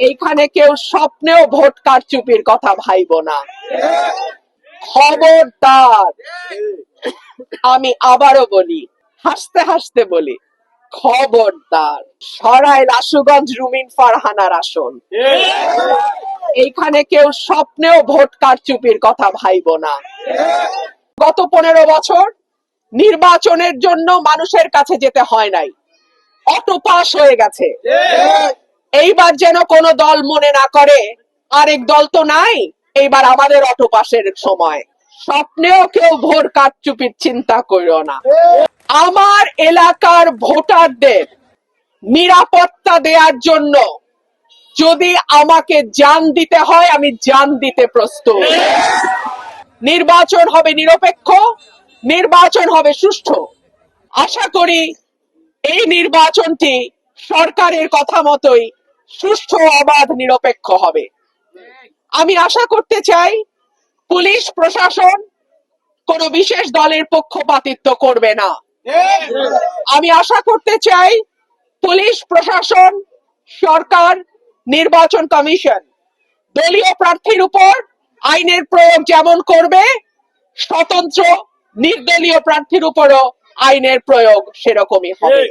এইখানে কেউ স্বপ্নেও ভোট কারচুপির কথা ভাইব না। খবরদার। আমি আবারও বলি, হাসতে হাসতে বলি, খবরদার। সরাইল, আশুগঞ্জ, রুমিন, ফারহানার আসন। এইখানে কেউ স্বপ্নেও ভোট কারচুপির কথা ভাইব না। গত পনেরো বছর নির্বাচনের জন্য মানুষের কাছে যেতে হয় নাই। অটো পাস হয়ে গেছে। এইবার যেন কোনো দল মনে না করে, আরেক দল তো নাই, এইবার আমাদের অটো পাসের সময়। স্বপ্নেও কেউ ভোট কারচুপির চিন্তা করিও না। আমার এলাকার ভোটারদের নিরাপত্তা দেওয়ার জন্য যদি আমাকে জান দিতে হয়, আমি জান দিতে প্রস্তুত। নির্বাচন হবে নিরপেক্ষ, নির্বাচন হবে সুষ্ঠু। আশা করি এই নির্বাচনটি সরকারের কথা মতোই সুষ্ঠু অবাধ নিরপেক্ষ হবে। আমি আশা করতে চাই, পুলিশ, প্রশাসন কোন বিশেষ দলের পক্ষপাতিত্ব করবে না। আমি আশা করতে চাই, পুলিশ, প্রশাসন, সরকার, নির্বাচন কমিশন দলীয় প্রার্থীর উপর আইনের প্রয়োগ যেমন করবে, স্বতন্ত্র, নির্দলীয় প্রার্থীর উপরও আইনের প্রয়োগ সেরকমই হবে।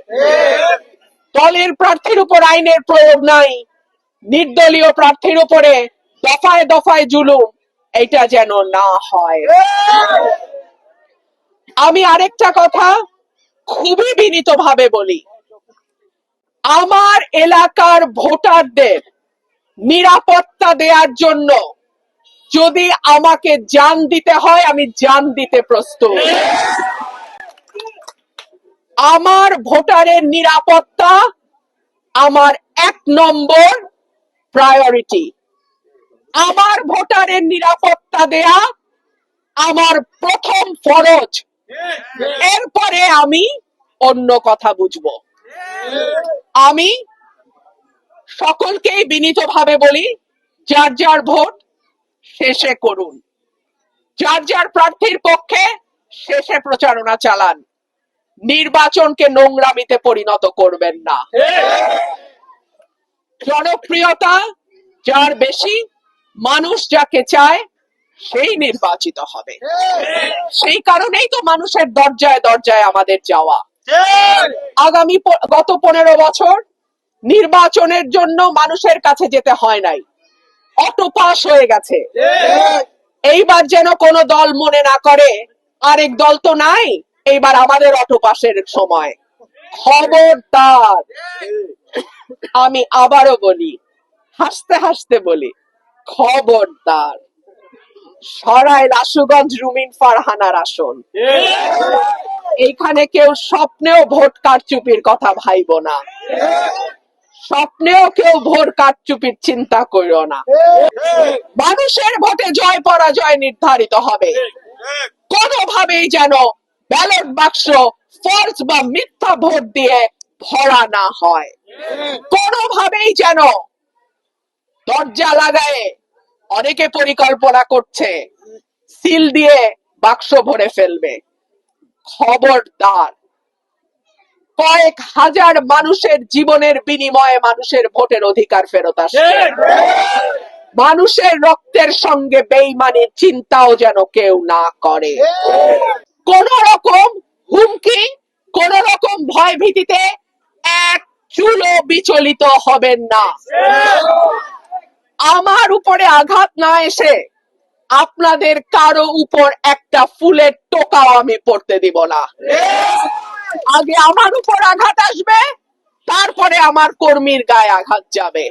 দলের প্রার্থীর উপর আইনের প্রয়োগ নাই। নির্দলীয় প্রার্থীর উপরে দফায় দফায় জুলুম এটা যেন না হয়। আমি আরেকটা কথা খুবই বিনীত ভাবে বলি। আমার এলাকার ভোটারদের নিরাপত্তা দেওয়ার জন্য যদি আমাকে জান দিতে হয়, আমি জান দিতে প্রস্তুত। আমার ভোটারের নিরাপত্তা আমার এক নম্বর প্রায়োরিটি আমার ভোটারের নিরাপত্তা দেয়া আমার প্রথম ফরজ। এরপরে আমি অন্য কথা বুঝব। আমি সকলকেই বিনীতভাবে বলি, যার যার ভোট শেষে করুন। যার যার প্রার্থীর পক্ষে শেষে প্রচারণা চালান। নির্বাচনকে নোংরামিতে পরিণত করবেন না। জনপ্রিয়তা যার বেশি মানুষ যাকে চায় সেই নির্বাচিত হবে। সেই কারণেই তো মানুষের দরজায় দরজায় আমাদের যাওয়া। আগামী গত পনেরো বছর নির্বাচনের জন্য মানুষের কাছে যেতে হয় নাই। অটো পাস হয়ে গেছে। এইবার যেন কোনো দল মনে না করে আরেক দল তো নাই এইবার আমাদের অটো পাসের সময়। খবরদার। আমি আবারও বলি, হাসতে হাসতে বলি, খবরদার। সরাইল আশুগঞ্জ রুমিন ফারহানার আসন। এইখানে কেউ স্বপ্নেও ভোট কারচুপির কথা ভাইব না। স্বপ্নেও কেউ ভোট কারচুপির চিন্তা করিও না। মানুষের ভোটে জয় পরাজয় নির্ধারিত হবে। কোনোভাবেই যেন ব্যালট বাক্স ফলস বা মিথ্যা ভোট দিয়ে ভরা না হয়। কোনোভাবেই যেন দরজা লাগায় অনেকে পরিকল্পনা করছে সিল দিয়ে বাক্স ভরে ফেলবে। খবরদার। কয়েক হাজার মানুষের জীবনের বিনিময়ে মানুষের ভোটের অধিকার ফেরত আসছে। মানুষের রক্তের সঙ্গে বেইমানির চিন্তাও যেন কেউ না করে। কোন রকম হুমকি কোন রকম ভয় ভীতিতে এক চুলো বিচলিত হবেন না। আমার উপরে আঘাত না এসে আপনাদের কারও উপর একটা ফুলের টোকাও আমি পড়তে দিব না। আগে আমার উপর আঘাত আসবে, তারপরে আমার কর্মীর গায়ে আঘাত যাবে।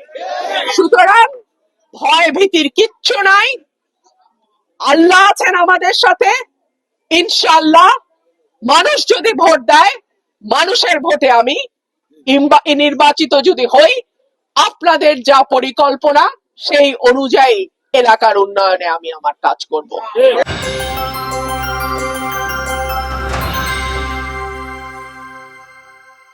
সুতরাং ভয় ভীতির কিচ্ছু নাই। আল্লাহ আছেন আমাদের সাথে ইনশাল্লাহ মানুষ যদি ভোট দেয়, মানুষের ভোটে আমি নির্বাচিত যদি হই, আপনাদের যা পরিকল্পনা, সেই অনুযায়ী এলাকার উন্নয়নে আমি আমার কাজ করব।